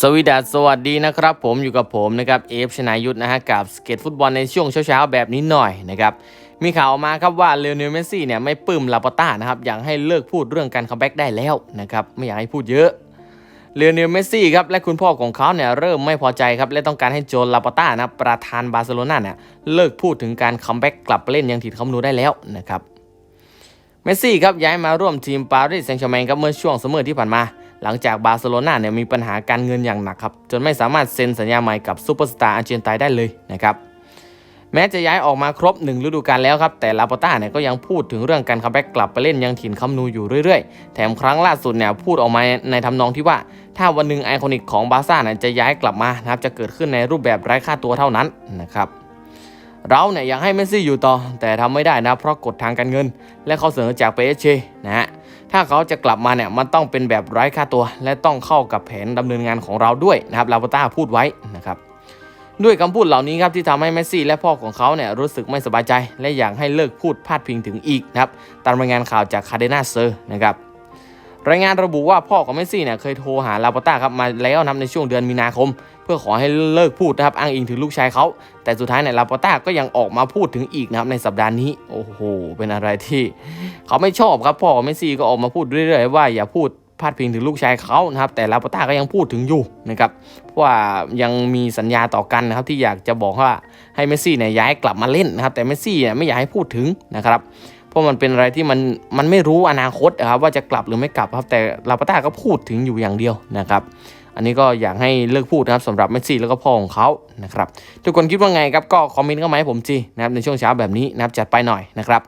สวีดัสสวัสดีนะครับผมอยู่กับผมนะครับเอฟชนายุทธนะฮะกับสเก็ตฟุตบอลในช่วงเช้าๆแบบนี้หน่อยนะครับมีข่าวออกมาครับว่าเลโอเนลเมสซี่เนี่ยไม่ปลื้มลาปาต้านะครับอยากให้เลิกพูดเรื่องการคัมแบ็กได้แล้วนะครับไม่อยากให้พูดเยอะเลโอเนลเมสซี่ครับและคุณพ่อของเขาเนี่ยเริ่มไม่พอใจครับและต้องการให้โจนลาปาต้านะประธานบาร์เซโลนาเนี่ยเลิกพูดถึงการคัมแบ็กกลับเล่นยังถิ่นคำนูได้แล้วนะครับเมสซี่ครับย้ายมาร่วมทีมปารีสแซงต์แชร์แมงครับเมื่อช่วงซัมอที่ผ่านมา หลังจากบาร์เซโลนาเนี่ยมีปัญหาการเงินอย่างหนักครับจนไม่สามารถเซ็นสัญญาใหม่กับซูเปอร์สตาร์อาร์เจนตินาได้เลยนะครับแม้จะย้ายออกมาครบ 1 ฤดูกาลแล้วครับ แต่ลาปอต้าเนี่ยก็ยังพูดถึงเรื่องการคัมแบ็กกลับไปเล่นยังถิ่นคัมนูอยู่เรื่อยๆ แถมครั้งล่าสุดเนี่ยพูดออกมาในทำนองที่ว่า ถ้าวันหนึ่งไอคอนิกของบาร์ซ่าเนี่ยจะย้ายกลับมานะครับจะเกิดขึ้นในรูปแบบไร้ค่าตัวเท่านั้นนะครับ เราเนี่ยอยากให้เมสซี่อยู่ต่อ แต่ทำไม่ได้นะ เพราะกฎทางการเงิน และข้อเสนอจากเปเชนะฮะถ้าเขาจะกลับมาเนี่ยมันต้องเป็นแบบไร้ค่าตัว และต้องเข้ากับแผนดำเนินงานของเราด้วยนะครับลาปต้าพูดไว้นะครับด้วยคำพูดเหล่านี้ครับที่ทำให้เมสซี่และพ่อของเขาเนี่ยรู้สึกไม่สบายใจ และอยากให้เลิกพูดพาดพิงถึงอีกนะครับตามรายงานข่าวจากคาเดนาเซอร์นะครับรายงานระบุว่าพ่อของเมสซี่เนี่ยเคยโทรหาลาปต้าครับมาแล้วนับในช่วงเดือนมีนาคม พื่อขอให้เลิกพูดนะครับอ้างอิงถึงลูกชายเขาแต่สุดท้ายเนี่ยลาปต้าก็ยังออกมาพูดถึงอีกนะครับในสัปดาห์นี้โอ้โหเป็นอะไรที่เขาไม่ชอบครับพ่อเมสซี่ก็ออกมาพูดเรื่อยๆว่าอย่าพูดพาดพิงถึงลูกชายเขานะครับ แต่ลาปต้าก็ยังพูดถึงอยู่นะครับเพราะว่ายังมีสัญญาต่อกันนะครับที่อยากจะบอกว่าให้เมสซี่เนี่ยย้ายกลับมาเล่นนะครับ แต่เมสซี่เนี่ยไม่อยากให้พูดถึงนะครับ เพราะมันเป็นอะไรที่มันมันไม่รู้อนาคตนะครับว่าจะกลับหรือไม่กลับครับแต่ลาปาต้าก็พูดถึงอยู่อย่างเดียวนะครับอันนี้ก็อยากให้เลิกพูดนะครับสำหรับเมสซี่แล้วก็พ่อของเขานะครับทุกคนคิดว่าไงครับก็คอมเมนต์เข้ามาให้ผมจีนะครับในช่วงเช้าแบบนี้นะครับจัดไปหน่อยนะครับ